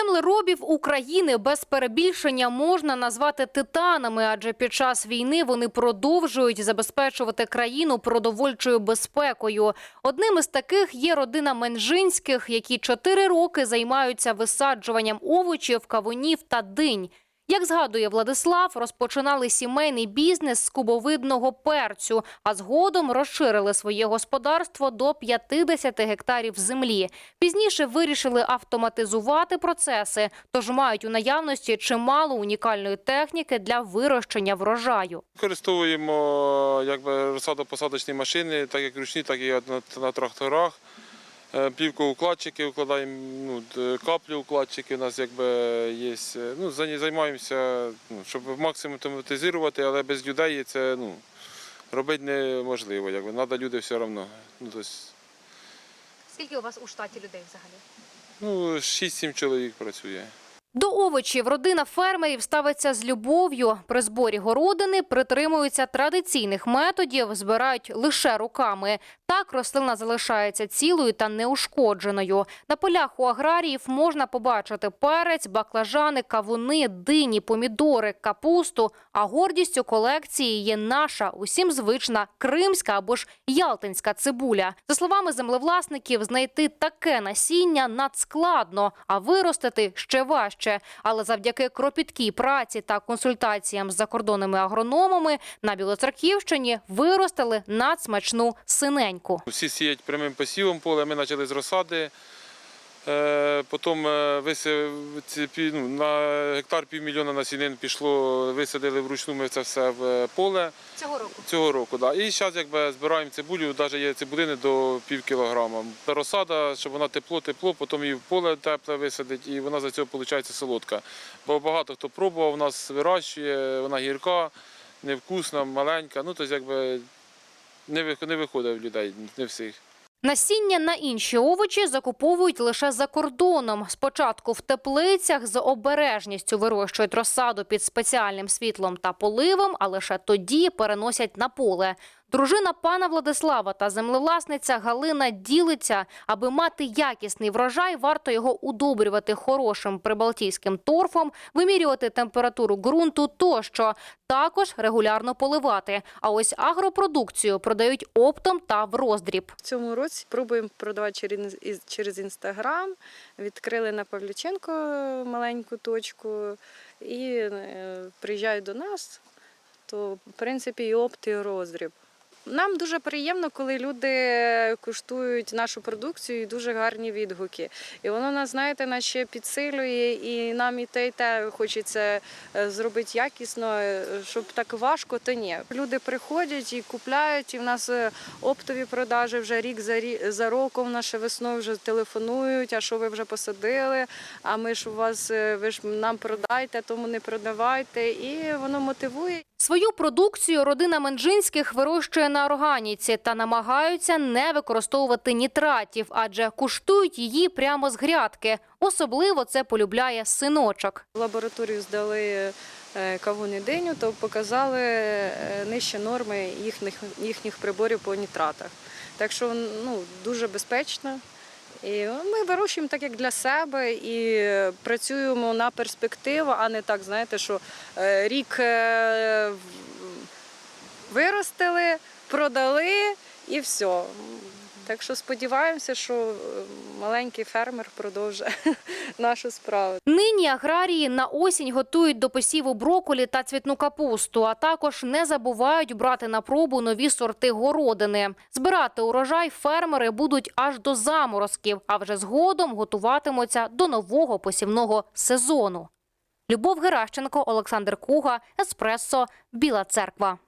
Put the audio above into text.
Землеробів України без перебільшення можна назвати титанами, адже під час війни вони продовжують забезпечувати країну продовольчою безпекою. Одним із таких є родина Менжинських, які чотири роки займаються висаджуванням овочів, кавунів та динь. Як згадує Владислав, розпочинали сімейний бізнес з кубовидного перцю, а згодом розширили своє господарство до 50 гектарів землі. Пізніше вирішили автоматизувати процеси, тож мають у наявності чимало унікальної техніки для вирощення врожаю. Використовуємо якби розсадо-посадочні машини, так як ручні, так і на, на тракторах. Е, Плівкоукладчики укладаємо, ну, каплі укладчики у нас якби є. Е, Ну, займаємося, ну, щоб максимум автоматизувати, але без людей це ну, робити неможливо. Якби. Треба люди все одно. Ну, тобто, Скільки у вас у штаті людей взагалі? ну, 6-7 чоловік працює. До овочів родина фермерів ставиться з любов'ю. При зборі городини притримуються традиційних методів, збирають лише руками. Так рослина залишається цілою та неушкодженою. На полях у аграріїв можна побачити перець, баклажани, кавуни, дині, помідори, капусту. А гордістю колекції є наша, усім звична кримська або ж ялтинська цибуля. За словами землевласників, знайти таке насіння надскладно, а виростити ще важче. Але завдяки кропіткій праці та консультаціям з закордонними агрономами на Білоцерківщині виростили надсмачну синеньку. Всі сіять прямим посівом поле, ми почали з розсади. Е, Потім е, ну, на гектар півмільйона насінин пішло, висадили вручну ми це все в е, поле Цього року цього року. Да. І зараз якби збираємо цибулю, навіть є цибулини до пів кілограма. Розсада, щоб вона тепло, тепло, потім її в поле тепле висадить, і вона за цього виходить солодка. Бо багато хто пробував, у нас вирощує, вона гірка, невкусна, маленька. Ну, тобто, якби не виходить в людей, не всіх. Насіння на інші овочі закуповують лише за кордоном. Спочатку в теплицях з обережністю вирощують розсаду під спеціальним світлом та поливом, а лише тоді переносять на поле. Дружина пана Владислава та землевласниця Галина ділиться, аби мати якісний врожай, варто його удобрювати хорошим прибалтійським торфом, вимірювати температуру ґрунту тощо. Також регулярно поливати. А ось агропродукцію продають оптом та в роздріб. В цьому році пробуємо продавати через, інстаграм. Відкрили на Павлюченко маленьку точку і е, приїжджають до нас, то в принципі і опт, і роздріб. Нам дуже приємно, коли люди куштують нашу продукцію і дуже гарні відгуки. І воно нас, знаєте, нас ще підсилює, і нам і те, і те хочеться е, зробити якісно, е, щоб так важко, то ні. Люди приходять і купляють, і в нас е, оптові продажі вже рік за рі- за роком, наше весною вже телефонують, а що ви вже посадили, а ми ж у вас, ви ж нам продайте, тому не продавайте. І воно мотивує. Свою продукцію родина Менджинських вирощує на органіці та намагаються не використовувати нітратів, адже куштують її прямо з грядки. Особливо це полюбляє синочок. Лабораторію здали е, кавун і диню, то показали е, нижчі норми їхніх, їхніх приборів по нітратах. Так що ну, дуже безпечно. І ми вирощуємо так, як для себе, і працюємо на перспективу, а не так, знаєте, що е, рік е, виростили, продали і все. Так що сподіваємося, що е, маленький фермер продовжує нашу справу. Нині аграрії на осінь готують до посіву броколі та цвітну капусту, а також не забувають брати на пробу нові сорти городини. Збирати урожай фермери будуть аж до заморозків, а вже згодом готуватимуться до нового посівного сезону. Любов Геращенко, Олександр Куга, Еспресо, Біла Церква.